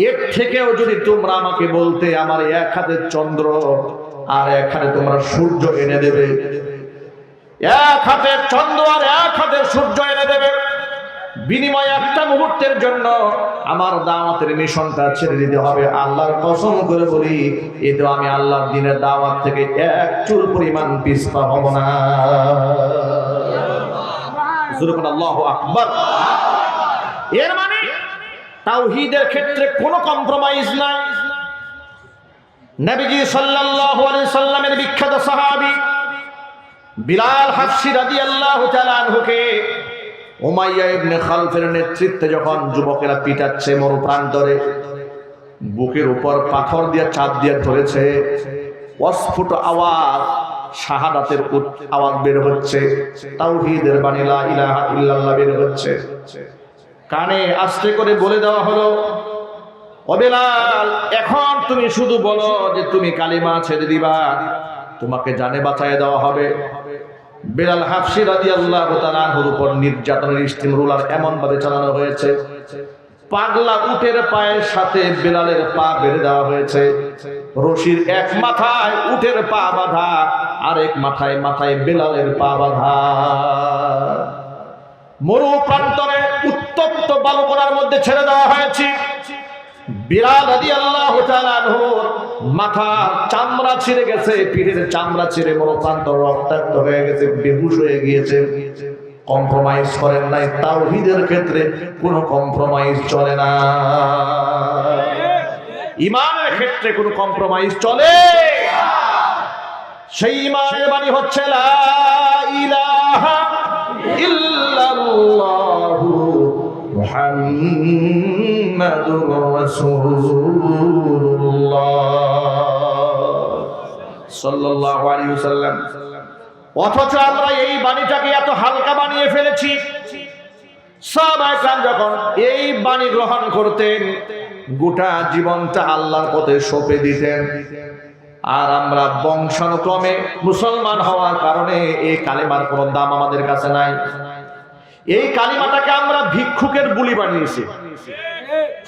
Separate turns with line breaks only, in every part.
এর থেকেও যদি তোমরা আমাকে বলতে আমার এক হাতে চন্দ্র আর হাতে তোমরা সূর্য এনে দেবে এক হাতে চন্দ্র আর এক হাতে সূর্য এনে দেবে বিনিময় একটা মুহূর্তের জন্য আমার দাওয়াতের মিশনটা ছেড়ে দিতে হবে আল্লাহর কসম করে বলি এতে আমি আল্লাহর দিনের দাওয়াত থেকে এক চুল পরিমাণ পিছপা হব না আল্লাহ আকবার এর মানে তাওহীদের ক্ষেত্রে কোনো কম্প্রোমাইজ নাই। নবীজি সাল্লাল্লাহু আলাইহি সাল্লামের বিখ্যাত সাহাবী বিলাল হাফসি রাদিয়াল্লাহু তাআলা আনহুকে উমাইয়া ইবনে খালফের নেতৃত্বে যখন যুবকেরা পিটাচ্ছে মরুপ্রান্তরে, বুকের উপর পাথর দিয়ে চাপ দিয়ে ধরেছে, অস্ফুট আওয়াজ, শাহাদাতের আওয়াজ বের হচ্ছে, তাওহীদের বাণী লা ইলাহা ইল্লাল্লাহ বের হচ্ছে। কানে আস্তে করে বলে দেওয়া হলো অবেলাল এখন তুমি শুধু বলো যে তুমি কালিমা ছেড়ে দিবা, তোমাকে জানে বাঁচায় দেওয়া হবে। বেলাল হাফসি রাজি আল্লাহ তালাহুর উপর নির্যাতনের স্টিম রুলার এমন ভাবে চালানো হয়েছে। পাগলা উটের পায়ের সাথে বেলালের পা বেঁধে দেওয়া হয়েছে। রশির এক মাথায় উটের পা বাঁধা, আরেক মাথায় মাথায় বেলালের পা বাঁধা। মরু প্রান্তরে উত্তপ্ত বালুকোনার মধ্যে ছেড়ে দেওয়া হয়েছে। চামড়া ছিঁড়ে গেছে চামড়া রক্তাক্ত হয়ে গেছে, বেহুশ হয়ে গিয়েছে। নাই, তাওহীদের ক্ষেত্রে চলে না। ইমানের ক্ষেত্রে কোনো চলে। সেই ইমানের বাণী হচ্ছে, লা ইলাহা আল্লাহু মুহাম্মাদুর রাসূলুল্লাহ সাল্লাল্লাহু আলাইহি ওয়াসাল্লাম। অথচ আমরা এই বাণীটাকে এত হালকা বানিয়ে ফেলেছি। সাহাবাহাম যখন এই বাণী গ্রহণ করতেন, গোটা জীবনটা আল্লাহর পথে সঁপে দিতেন। আর আমরা বংশানুক্রমে মুসলমান হওয়ার কারণে এই কালেমার কোন দাম আমাদের কাছে নাই। এই কালিমাটাকে আমরা ভিক্ষুকের বুলি বানিয়েছি।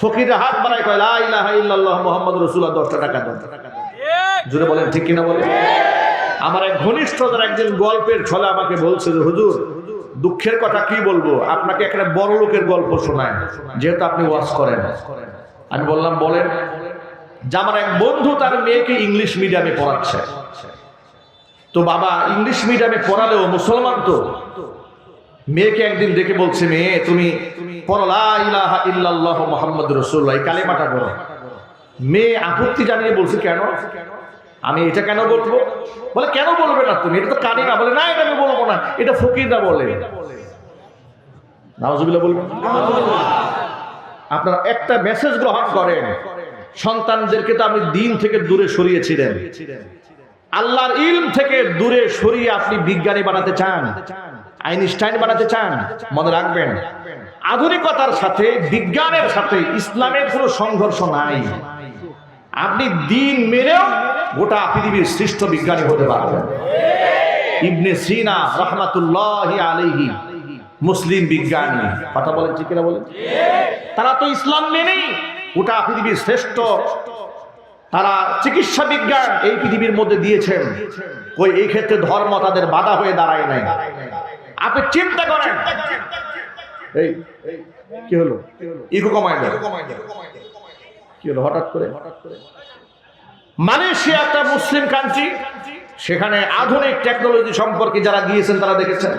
ফকিরের হাত বাড়ায় কয়, লা ইলাহা ইল্লাল্লাহ মুহাম্মাদুর রাসূলুল্লাহ 10 টাকা দেন। জুড়ে বলেন, ঠিক কিনা বলেন? আমার এক ঘনিষ্ঠতার একজন গল্পের ছলে আমাকে বলছে যে, হুজুর, দুঃখের কথা কি বলব? আপনাকে একটা বড় লোকের গল্প শোনায়। যেহেতু আপনি ওয়াজ করেন। আমি বললাম, বলেন। যে আমার এক বন্ধু তার মেয়েকে ইংলিশ মিডিয়ামে পড়াচ্ছে। তো বাবা, ইংলিশ মিডিয়ামে পড়ালেও মুসলমান তো। মেয়েকে একদিন ডেকে বলছে, মেয়ে, তুমি ইল্লাল্লাহ মুহাম্মদ রাসূলুল্লাহ। এই কালেমাটা পড়ো। মেয়ে আপত্তি জানিয়ে বলছে, কেন? আমি এটা কেন বলব? বলে, কেন বলবে না তুমি? এটা তো কানি না। বলে, না, এটা আমি বলব না। এটা ফকিররা বলে। আপনারা একটা মেসেজ গ্রহণ করেন, সন্তানদেরকে তো আপনি দিন থেকে দূরে সরিয়েছিলেন আল্লাহর ইলম থেকে দূরে সরিয়ে আপনি বিজ্ঞানী বানাতে চান। আইনস্টাইন বানাতে চান, মনে রাখবেন। আধুনিকতার সাথে, বিজ্ঞানের সাথে, ইসলামের কোনো সংঘর্ষ নাই। আপনি দিন মেনেও গোটা পৃথিবীর শ্রেষ্ঠ বিজ্ঞানী হতে পারবেন। ইবনে সিনা রহমাতুল্লাহ আলাইহি, মুসলিম বিজ্ঞানী। কথা বলেন, ঠিক কিনা বলেন? তারা তো ইসলাম মেনেই গোটা পৃথিবীর শ্রেষ্ঠ। তারা চিকিৎসা বিজ্ঞান এই পৃথিবীর মধ্যে দিয়েছেন। ওই এই ক্ষেত্রে ধর্ম তাদের বাধা হয়ে দাঁড়ায় নাই। আপনি চিন্তা করেন। এই কি হলো? ইকো কমায়। কি হলো হঠাৎ করে? হঠাৎ করে মালয়েশিয়া একটা মুসলিম কান্ট্রি সেখানে আধুনিক টেকনোলজি সম্পর্কে যারা গিয়েছেন তারা দেখেছেন।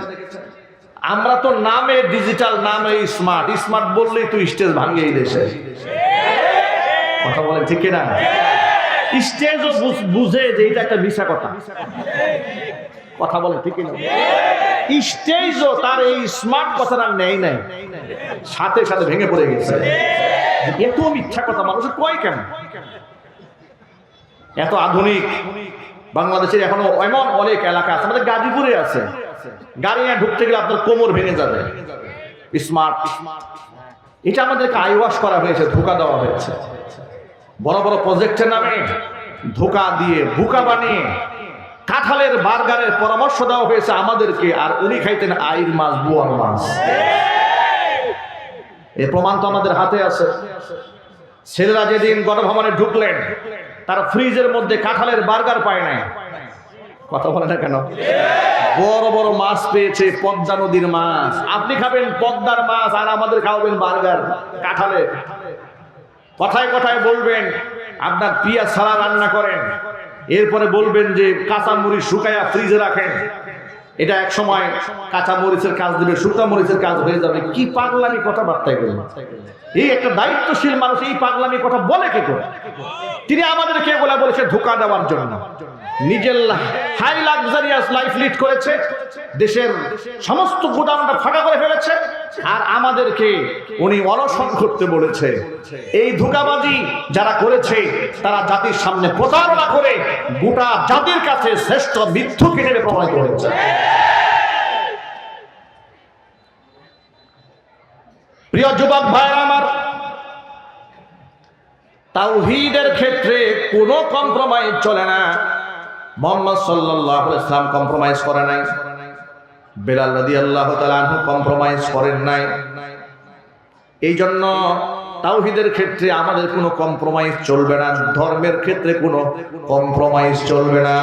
আমরা তো নামে ডিজিটাল নামে স্মার্ট স্মার্ট বললেই তো স্টেজ ভাঙে এই দেশে। কথা বলেন ঠিক কিনা? স্টেজও বুঝে যে এটা একটা মিশা কথা। কথা বলে ঠিক কিনা স্টেজও তার এই স্মার্ট কথাটা নেই নাই। সাথে সাথে ভেঙে পড়ে গেছে। এত মিথ্যা কথা মানুষের কয় কেন? এত আধুনিক বাংলাদেশের এখনও এমন অনেক এলাকা আছে, আমাদের গাজীপুরে আছে। গাড়ি নিয়ে ঢুকতে গেলে আপনার কোমর ভেঙে যাবে। স্মার্ট। এটা আমাদেরকে আইওয়াশ করা হয়েছে, ধোকা দেওয়া হয়েছে। বড় বড় প্রজেক্টের নামে ধোকা দিয়ে, বুকা বানিয়ে কাঁঠালের বার্গারের পরামর্শ দেওয়া হয়েছে আমাদেরকে, আর উনি খাইতেন আইর মাছ, বুয়ার মাছ। এর প্রমাণ তো আমাদের হাতে আছে। ছেলেরা যেদিন গণভবনে ঢুকলেন, তারা ফ্রিজের মধ্যে কাঁঠালের বার্গার পায় নাই। কথা বলে না কেন? বড় বড় মাছ পেয়েছে, পদ্মা নদীর মাছ। আপনি খাবেন পদ্মার মাছ, আর আমাদের খাওয়াবেন বার্গার, কাঁঠালের। কথায় কথায় বলবেন, আপনার পিয়া ছাড়া রান্না করেন। এরপরে বলবেন যে কাঁচা মরিচ শুকায়া ফ্রিজে রাখেন। এটা এক সময় কাঁচা মরিচের কাজ দেবে শুকা মরিচের কাজ হয়ে যাবে। কি পাগলামি কথাবার্তায় বলবেন এই একটা দায়িত্বশীল মানুষ এই পাগলামি কথা বলে কে করে? তিনি আমাদেরকে বলে বলেছে ধোকা দেওয়ার জন্য। নিজের হাই লাক্সারিয়াস লাইফ লিড করেছে, দেশের সমস্ত গোদামটা ফাঁকা করে ফেলেছে, আর আমাদেরকে উনি অনশন করতে বলেছে। এই ধোকাবাজি যারা করেছে, তারা জাতির সামনে প্রতারণা করে গোটা জাতির কাছে শ্রেষ্ঠ মিথ্যুক হিসেবে প্রমাণিত হয়েছে। প্রিয় যুবক ভাইয়ের আমার, তাওহীদের ক্ষেত্রে কোনো কম্প্রোমাইজ চলে না। মোহাম্মদ আলাইহি ইসলাম কম্প্রোমাইজ করে নাই। বেলাল রাদিয়াল্লাহু তাআলা আনহু কম্প্রোমাইজ করেন নাই। এই জন্য তাওহীদের ক্ষেত্রে আমাদের কোনো কম্প্রোমাইজ চলবে না, ধর্মের ক্ষেত্রে কোনো কম্প্রোমাইজ চলবে না।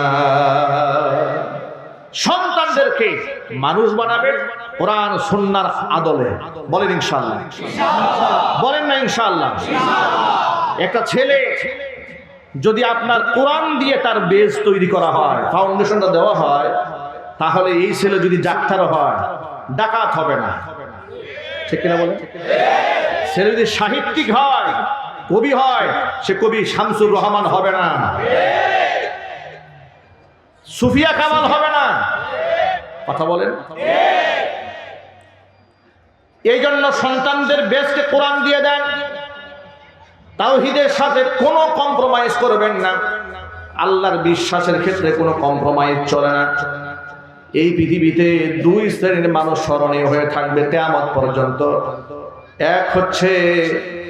সন্তানদেরকে মানুষ বানাবে কোরআন, সুন্নার আদলে। বলেন ইনশাআল্লাহ। বলেন না ইনশাআল্লাহ। একটা ছেলে যদি আপনার কোরআন দিয়ে তার বেজ তৈরি করা হয় ফাউন্ডেশনটা দেওয়া হয়, তাহলে এই ছেলে যদি ডাক্তার হয়, ডাকাত হবে না। ঠিক কিনা বলে ছেলে যদি সাহিত্যিক হয়, কবি হয়, সে কবি শামসুর রহমান হবে না। সুফিয়া কামাল হবে না। কথা বলেন। এই জন্য সন্তানদের বেশকে কোরআন দিয়ে দেন। তাওহিদের সাথে কোনো কম্প্রোমাইজ করবেন না। আল্লাহর বিশ্বাসের ক্ষেত্রে কোনো কম্প্রোমাইজ চলে না। এই পৃথিবীতে দুই শ্রেণির মানুষ স্মরণীয় হয়ে থাকবে তেমন পর্যন্ত। এক হচ্ছে,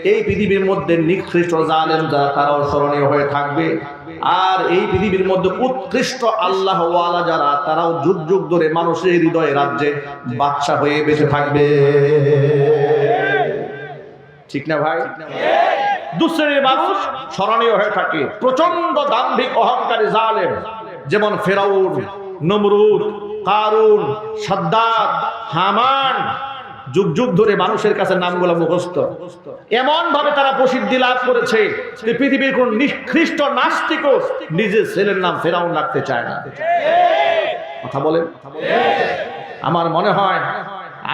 এই পৃথিবীর মধ্যে নিকৃষ্ট জালেম যারা, তারাও স্মরণীয় হয়ে থাকবে। আর এই পৃথিবীর মধ্যে উৎকৃষ্ট আল্লাহ ওয়ালা যারা, তারাও যুগ যুগ ধরে মানুষের হৃদয়ে রাজ্যে বাচ্চা হয়ে বেঁচে থাকবে। ঠিক না ভাই? দুশ্রেণীর মানুষ স্মরণীয় হয়ে থাকে। প্রচণ্ড দাম্ভিক অহংকারী জালেম, যেমন ফেরাউন, নমরুদ, কারুন, সাদ্দাত, হামান। যুগ যুগ ধরে মানুষের কাছে নামগুলো মুখস্থ। এমন ভাবে তারা প্রসিদ্ধি লাভ করেছে যে পৃথিবীর কোন নিষ্কৃষ্ট নাস্তিকও নিজের ছেলের নাম ফেরাউন রাখতে চায় না। কথা বলেন? আমার মনে হয়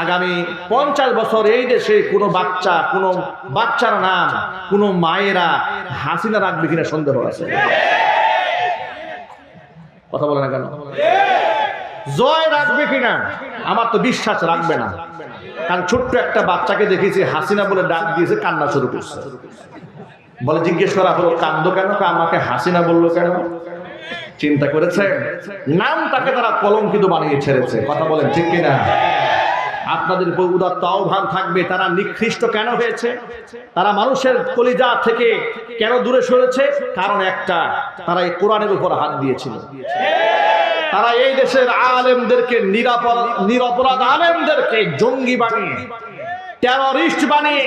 আগামী পঞ্চাশ বছর এই দেশে কোনো বাচ্চা, কোনো বাচ্চার নাম, কোনো মায়েরা হাসিনা রাখবে কিনা সন্দেহ আছে? কথা বলে না কেন? জয় রাখবে কিনা? আমার তো বিশ্বাস রাখবে না। কারণ ছোট্ট একটা বাচ্চাকে দেখেছি হাসিনা বলে ডাক দিয়েছে, কান্না শুরু করছে। বলে, জিজ্ঞেস করা হলো, কান্দ কেন? আমাকে হাসিনা বলল কেন? চিন্তা করেছে। নাম তাকে তারা কলঙ্কিত বানিয়ে ছেড়েছে। কথা বলেন, ঠিক কিনা? আপনাদের উপর উদাত্ত আহ্বান থাকবে। তারা নিকৃষ্ট কেন হয়েছে? তারা মানুষের কলিজা থেকে কেন দূরে সরেছে? কারণ একটা, তারা এই কোরআনের উপর হাত দিয়েছিল। তারা এই দেশের আলেমদেরকে নিরাপদ, নিরপরাধ আলেমদেরকে জঙ্গি বানিয়ে টেররিস্ট বানিয়ে,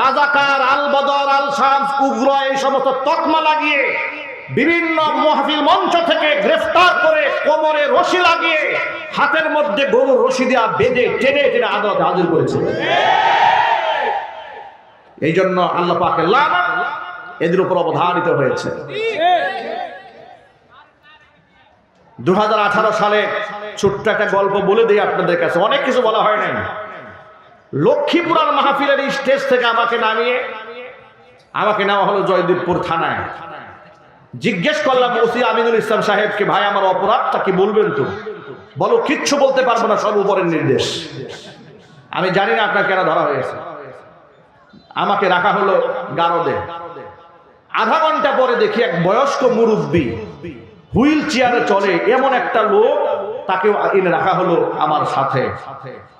রাজাকার আল বদর, আল শামস, উগ্র এই সমস্ত তকমা লাগিয়ে বিভিন্ন মহফিল মঞ্চ থেকে গ্রেফতার করে কোমরে রশি লাগিয়ে হাতের মধ্যে গরুর রশি দেওয়া বেঁধে টেনে টেনে আদালতে হাজির করেছিল এই জন্য আল্লাহ পাকে এদের উপর অবধারিত হয়েছে। দু হাজার আঠারো সালে ছোট্ট একটা গল্প বলে দিই আপনাদের কাছে, অনেক কিছু বলা হয় নাই। লক্ষ্মীপুরার মাহফিলের স্টেজ থেকে আমাকে নামিয়ে, আমাকে নেওয়া হলো জয়দীপপুর থানায়। জিজ্ঞেস করলাম, ওসি আমিনুল ইসলাম সাহেবকে, ভাই, আমার অপরাধটা কি বলবেন তো? বলো, কিচ্ছু বলতে পারব না, সব উপরের নির্দেশ। আমি জানি না আপনার কেন ধরা হয়েছে। আমাকে রাখা হলো গারদে। আধা ঘণ্টা পরে দেখি এক বয়স্ক মুরব্বী হুইল চেয়ারে চলে এমন একটা লোক তাকে এনে রাখা হলো আমার সাথে।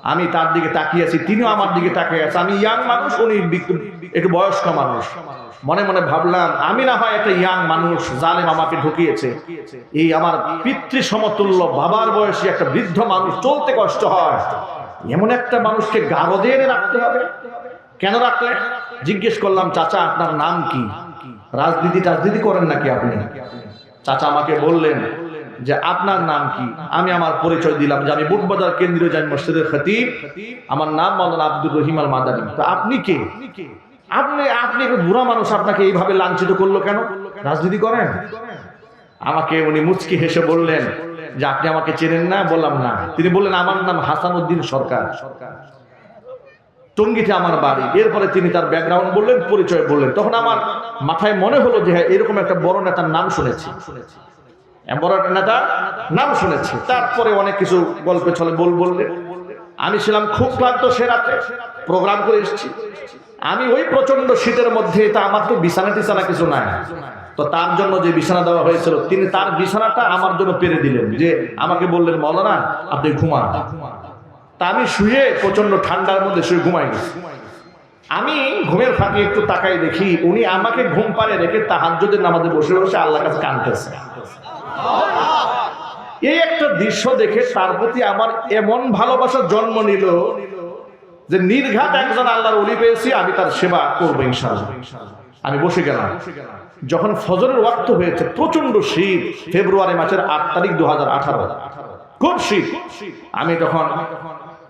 আমি তার দিকে তাকিয়েছি তিনিও আমার দিকে তাকিয়ে আছে। আমি ইয়াং মানুষ, উনি একটু বয়স্ক মানুষ। মনে মনে ভাবলাম, আমি না হয় একটা ইয়াং মানুষ, জালেম আমাকে ঢুকিয়েছে। এই আমার পিতৃ সমতুল্য বাবার বয়সী একটা বৃদ্ধ মানুষ, চলতে কষ্ট হয়। এমন একটা মানুষকে গারদে এনে রাখতে হবে। কেন রাখলে? জিজ্ঞেস করলাম, চাচা, আপনার নাম কি? রাজনীতি টাজনীতি করেন নাকি আপনি? চাচা আমাকে বললেন যে আপনার নাম কি? আমি আমার পরিচয় দিলাম যে আমি বুটবাজার কেন্দ্রীয় জামি মসজিদের খতিব। আমার নাম মাওলানা আব্দুর রহিম আল মাদানী তো আপনি কে? আপনি আপনি বুড়া মানুষ, আপনাকে এইভাবে লাঞ্ছিত করল কেন? রাজনীতি করেন? আমাকে উনি মুচকি হেসে বললেন যে আপনি আমাকে চেনেন না, বললাম না। তিনি বললেন, আমার নাম হাসান উদ্দিন সরকার। টঙ্গিতে আমার বাড়ি। এরপরে তিনি তার ব্যাকগ্রাউন্ড বললেন, পরিচয় বললেন। তখন আমার মাথায় মনে হলো যে হ্যাঁ এরকম একটা বড় নেতার নাম শুনেছি। এমন নাম শুনেছি। তারপরে অনেক কিছু গল্পে ছলে বল বললে। আমি ছিলাম খুব ক্লান্ত সে রাতে। প্রোগ্রাম করে এসেছি। আমি ওই প্রচণ্ড শীতের মধ্যে, তা আমার তো বিছানা টিছানা কিছু নাই। তো তার জন্য যে বিছানা দেওয়া হয়েছিল, তিনি তার বিছানাটা আমার জন্য পেরে দিলেন যে আমাকে বললেন, মৌলানা, আপনি ঘুমান। তা আমি শুয়ে প্রচণ্ড ঠান্ডার মধ্যে শুয়ে ঘুমাই আমি ঘুমের ফাঁকে একটু তাকাই দেখি, উনি আমাকে ঘুম পাড়ে রেখে তাহাজ্জুদের নামাজে বসে বসে আল্লাহর কাছে কাঁদতেছে। এই একটা দৃশ্য দেখে তার প্রতি আমার এমন ভালোবাসা জন্ম নিল যে নির্ঘাত একজন আল্লাহর অলি পেয়েছি, আমি তার সেবা করব আমি বসে গেলাম। যখন ফজরের ওয়াক্ত হয়েছে প্রচণ্ড শীত, ফেব্রুয়ারি মাসের আট তারিখ দু হাজার আঠারো। খুব শীত। আমি তখন,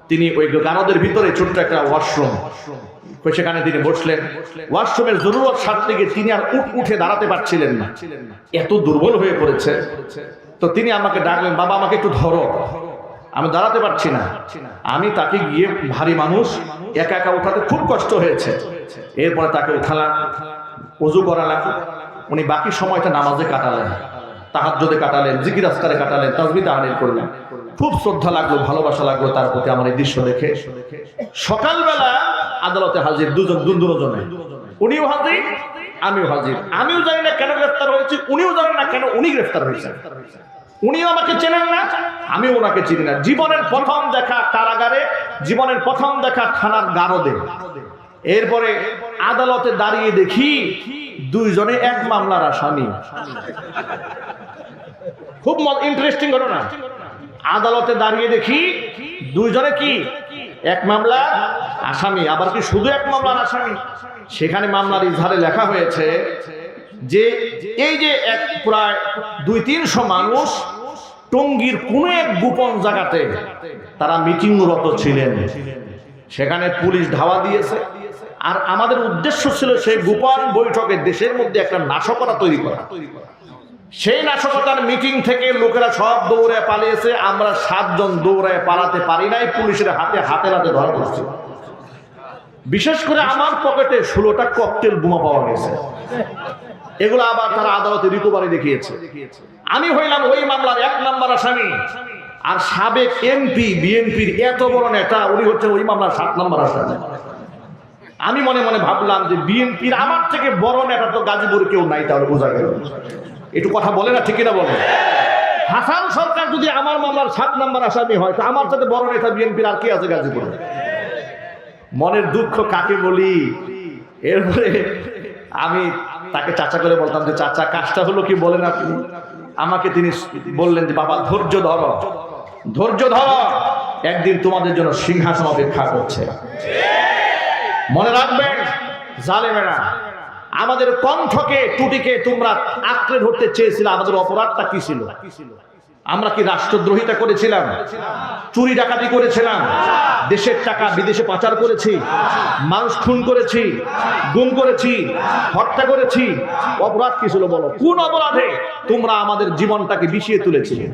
তিনি ওই গানদের ভিতরে ছোট্ট একটা ওয়াশরুম। সেখানে তিনি বসলেন। ওয়াশরুমের জরুরত সারতে গিয়ে তিনি আর উঠ উঠে দাঁড়াতে পারছিলেন না। এত দুর্বল হয়ে পড়েছে। তো তিনি আমাকে ডাকলেন, বাবা, আমাকে একটু ধরো। আমি দাঁড়াতে পারছি না। আমি তাকে গিয়ে ভারী মানুষ, একা একা উঠাতে খুব কষ্ট হয়েছে। এরপরে তাকে উঠালাম, অজু করালাম। উনি বাকি সময়টা নামাজে কাটালেন, তাহাজ্জুদে কাটালেন জিকির আসকারে কাটালেন, তাজবি তাহারির করলেন। খুব শ্রদ্ধা লাগল, ভালোবাসা লাগল তার প্রতি আমার এই দৃশ্য দেখে। সকালবেলা আদালতে হাজির, দুজন দুজনে উনিও হাজির, আমিও হাজির। আমিও জানি না কেন গ্রেফতার হয়েছি, উনিও জানেন না কেন উনি গ্রেফতার হয়েছেন উনিও আমাকে চেনেন না আমি ওনাকে চিনি না। জীবনের প্রথম দেখা কারাগারে, জীবনের প্রথম দেখা থানার গারদে। এরপরে আদালতে দাঁড়িয়ে দেখি দুইজনে এক মামলার আসামি। খুব ইন্টারেস্টিং ঘটনা। আদালতে দাঁড়িয়ে দেখি দুইজনে কি? এক মামলা আসামি, আবার কি শুধু এক মামলার আসামি? সেখানে মামলার ইজহারে লেখা হয়েছে যে এই যে এক প্রায় দুই তিনশো মানুষ টঙ্গীর কোনো এক গোপন জায়গাতে তারা মিটিংরত ছিলেন। সেখানে পুলিশ ধাওয়া দিয়েছে। আর আমাদের উদ্দেশ্য ছিল সেই গোপন বৈঠকে দেশের মধ্যে একটা নাশকতা তৈরি করা। সেই নাশকতার মিটিং থেকে লোকেরা সব দৌড়ে পালিয়েছে। আমরা সাতজন দৌড়ায় পালাতে পারি নাই, পুলিশের হাতে হাতে হাতে ধরা পড়ছি। বিশেষ করে আমার পকেটে ষোলোটা ককটেল বোমা পাওয়া গেছে। এগুলো আবার তারা আদালতে রিকভারি দেখিয়েছে। আমি হইলাম ওই মামলার এক নাম্বার আসামি। আর সাবেক এমপি বিএনপির এত বড় নেতা, উনি হচ্ছেন ওই মামলার সাত নাম্বার আসামি। আমি মনে মনে ভাবলাম যে বিএনপির আমার থেকে বড় নেতা তো গাজীপুরে কেউ নাই, তাহলে বোঝা গেল। একটু কথা বলে না, ঠিকই না বলে। হাসান সরকার যদি আমার মামলার সাত নাম্বার আসামি হয়, তো আমার সাথে বড় নেতা বিএনপির আর কে আছে গাজীপুরে? মনের দুঃখ কাকে বলি? এরপরে আমি তাকে চাচা করে বলতাম যে, চাচা, কাজটা হলো কি বলেন আপনি? আমাকে তিনি বললেন যে, বাবা, ধৈর্য ধরো। ধৈর্য ধরো। একদিন তোমাদের জন্য সিংহাসন অপেক্ষা করছে। মনে রাখবেন, জালেমেরা, আমাদের কণ্ঠকে, টুটিকে তোমরা আঁকড়ে ধরতে চেয়েছিলে, আমাদের অপরাধটা কি ছিল? আমরা কি রাষ্ট্রদ্রোহিতা করেছিলাম? চুরি ডাকাতি করেছিলাম? দেশের টাকা বিদেশে পাচার করেছি? মানুষ খুন করেছি? গুম করেছি? হত্যা করেছি? অপরাধ কি ছিল বলো? কোন অপরাধে তোমরা আমাদের জীবনটাকে বিষিয়ে তুলেছিলে?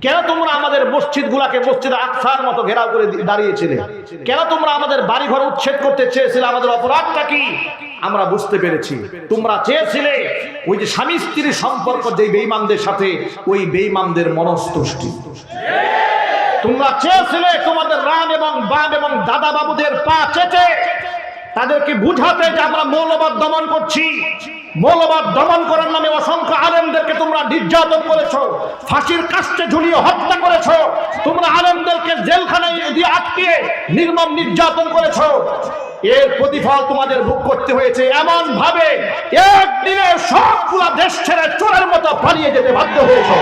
কেন তোমরা আমাদের মসজিদ গুলাকে মসজিদ আকসার মতো ঘেরাও করে দাঁড়িয়েছিলে? কেন তোমরা আমাদের বাড়ি ঘর উচ্ছেদ করতে চেয়েছিলে? আমাদের অপরাধটা কি? আমরা বুঝতে পেরেছি। তোমরা চেয়েছিলে ওই যে স্বামী স্ত্রীর সম্পর্ক যে বেইমানদের সাথে, ওই বেইমানদের মনস্তুষ্টি। তোমরা চেয়েছিলে তোমাদের রাম এবং বাম এবং দাদা বাবুদের পা চেটে তাদেরকে বুঝাতে যে আমরা মৌলবাদ দমন করছি। মৌলবাদ দমন করার নামে অসংখ্য আলেমদেরকে তোমরা নির্যাতন করেছ, ফাঁসির কাস্টে ঝুলিয়ে হত্যা করেছ। তোমরা আলেমদেরকে জেলখানায় দিয়ে আটকে নির্মম নির্যাতন করেছ। এর প্রতিফল তোমাদের ভোগ করতে হয়েছে এমন ভাবে একদিনে সবগুলো দেশ ছেড়ে চোরের মতো পালিয়ে যেতে বাধ্য হয়েছে।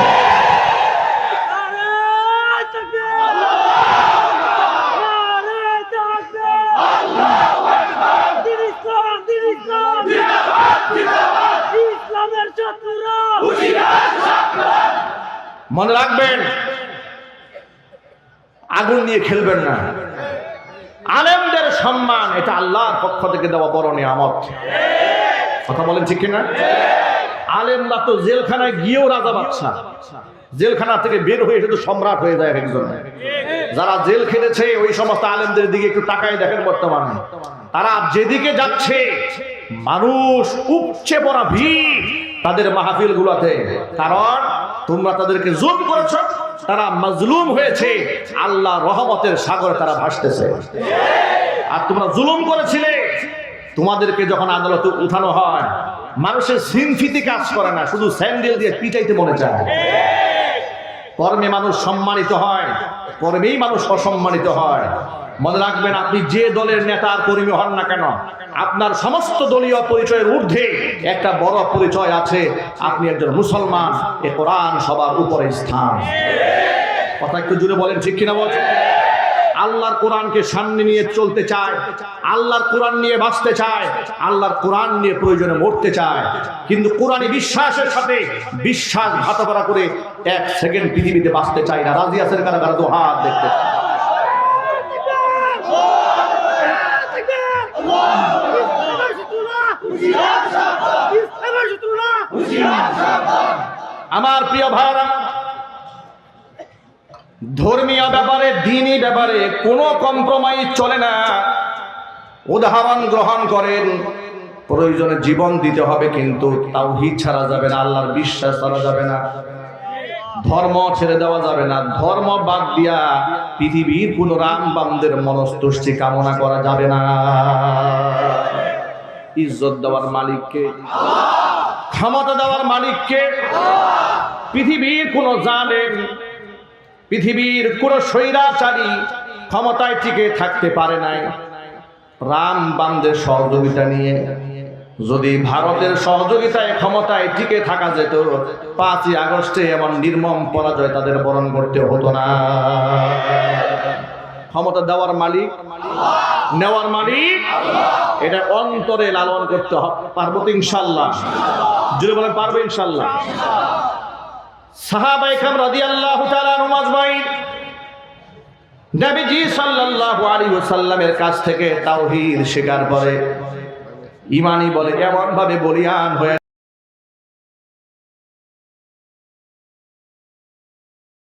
মনে রাখবেন, আগুন নিয়ে খেলবেন না। আলেমদের সম্মান, এটা আল্লাহর পক্ষ থেকে দেওয়া বড় নিয়ামত। কথা বলেন ঠিক কিনা? আলেমরা তো জেলখানায় গিয়েও রাজা বাচ্চা জেলখানা থেকে বের হয়ে শুধু সম্রাট হয়ে যায় একজন। যারা জেল খেটেছে, ওই সমস্ত আলেমদের দিকে একটু তাকাই দেখেন বর্তমানে। তারা যেদিকে যাচ্ছে, মানুষ উপচে পড়া ভিড় তাদের মাহফিল গুলাতে কারণ তোমরা তাদেরকে জুম করেছ তারা মজলুম হয়েছে। আল্লাহ রহমতের সাগরে তারা ভাসতেছে। আর তোমরা জুলুম করেছিলে। তোমাদেরকে যখন আদালতে উঠানো হয়, মানুষের সিনফিতি কাজ করে না, শুধু স্যান্ডেল দিয়ে পিটাইতে মনে চায়। কর্মে মানুষ সম্মানিত হয়, কর্মেই মানুষ অসম্মানিত হয়। মনে রাখবেন, আপনি যে দলের নেতা আর কর্মী হন না কেন, আপনার সমস্ত দলীয় পরিচয়ের ঊর্ধ্বে একটা বড় পরিচয় আছে। আপনি একজন মুসলমান, এ কোরআন সবার উপরে স্থান। কথা একটু জুড়ে বলেন, ঠিক কিনা বলছেন? আল্লাহর কোরআনকে সামনে নিয়ে চলতে চায়, আল্লাহর কোরআন নিয়ে বাঁচতে চায়, আল্লাহর কোরআন নিয়ে প্রয়োজনে মরতে চায়। কিন্তু কোরআনে বিশ্বাসের সাথে বিশ্বাস ঘাতকরা করে এক সেকেন্ড পৃথিবীতে বাঁচতে চায় না। রাজি আছেন কারা? কারা? দু হাত দেখতে চায়। আমার প্রিয় ভাইরা ধর্মীয় ব্যাপারে দিনই ব্যাপারে কোনো কম্প্রোমাইজ চলে না। উদাহরণ গ্রহণ করেন, প্রয়োজনে জীবন দিতে হবে কিন্তু তাও হিট ছাড়া যাবে না, আল্লাহর বিশ্বাস ছাড়া যাবে না। ধর্ম ছেড়ে দেওয়া যাবে না, ধর্ম বাদ দিয়া পৃথিবীর কোন রামবামদের মনস্তুষ্টি কামনা করা যাবে না। ইজ্জত দেওয়ার মালিককে, ক্ষমতা দেওয়ার মালিককে, পৃথিবীর কোন জালেম, পৃথিবীর কোন স্বৈরাচারী ক্ষমতায় টিকে থাকতে পারে নাই। রাম বামদের সহযোগিতা নিয়ে, যদি ভারতের সহযোগিতায় ক্ষমতায় টিকে থাকা যেত, পাঁচই আগস্টে এমন নির্মম পরাজয় তাদের বরণ করতে হতো না। ক্ষমতা দেওয়ার মালিক, নেওয়ার মালিক, এটা অন্তরে লালন করতে পারব তো ইনশাল্লাহ। যদি বলেন, পারব ইনশাল্লাহ। সাহাবাই খাম তাআলা আনহুম আজমাইন। নবীজি সাল্লাল্লাহু আলাইহি ওয়াসাল্লামের কাছ থেকে তাওহীদ শেখার পরে ইমানি বলে এমন ভাবে বলিয়ান হয়ে